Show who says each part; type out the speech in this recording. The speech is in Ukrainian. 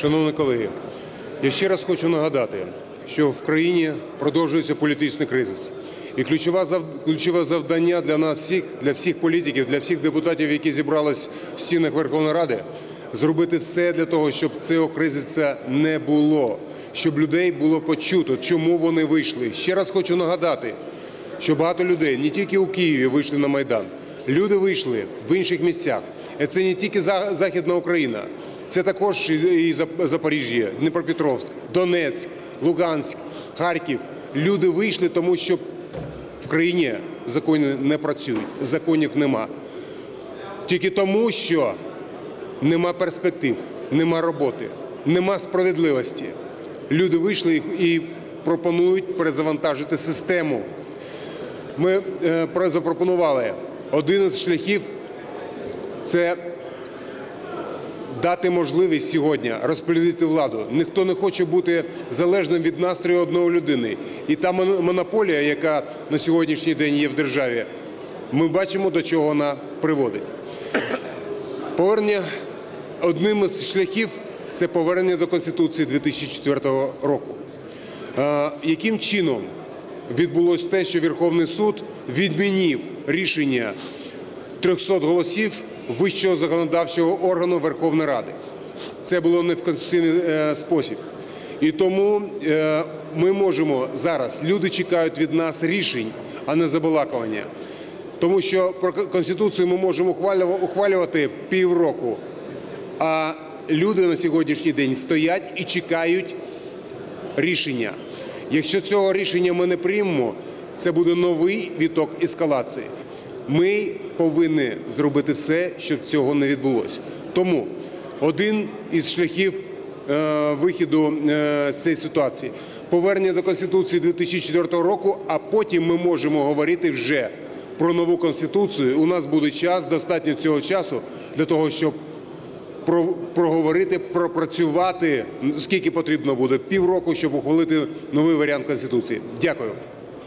Speaker 1: Шановні колеги, я ще раз хочу нагадати, що в країні продовжується політичний кризис. І ключове зав- завдання для нас всіх, для всіх політиків, для всіх депутатів, які зібрались в стінах Верховної Ради, зробити все для того, щоб цього кризиса не було, щоб людей було почуто, чому вони вийшли. Ще раз хочу нагадати, що багато людей не тільки у Києві вийшли на Майдан, люди вийшли в інших місцях. І це не тільки Західна Україна, це також і- Запоріжжя, Дніпропетровськ, Донецьк, Луганськ, Харків. Люди вийшли, тому що в країні закони не працюють, законів нема. Тільки тому, що нема перспектив, нема роботи, нема справедливості. Люди вийшли і- пропонують перезавантажити систему. Ми е, про- запропонували один із шляхів це дати можливість сьогодні розподілити владу. Ніхто не хоче бути залежним від настрою одної людини. І та монополія, яка на сьогоднішній день є в державі, ми бачимо, до чого вона приводить. Повернення одним із шляхів це повернення до Конституції 2004 року. Яким чином відбулось те, що Верховний суд відмінив рішення 300 голосів вищого законодавчого органу Верховної Ради? Це було не в конституційний е, спосіб. І тому е, ми можемо зараз, люди чекають від нас рішень, а не забалакування. Тому що про Конституцію ми можемо ухвалюва- ухвалювати півроку, а люди на сьогоднішній день стоять і чекають рішення. Якщо цього рішення ми не приймемо, це буде новий віток ескалації. Ми повинні зробити все, щоб цього не відбулося. Тому один із шляхів е, виходу е, з цієї ситуації повернення до Конституції 2004 року, а потім ми можемо говорити вже про нову конституцію. У нас буде час, достатньо цього часу для того, щоб проговорити, пропрацювати скільки потрібно буде півроку, щоб ухвалити новий варіант конституції. Дякую.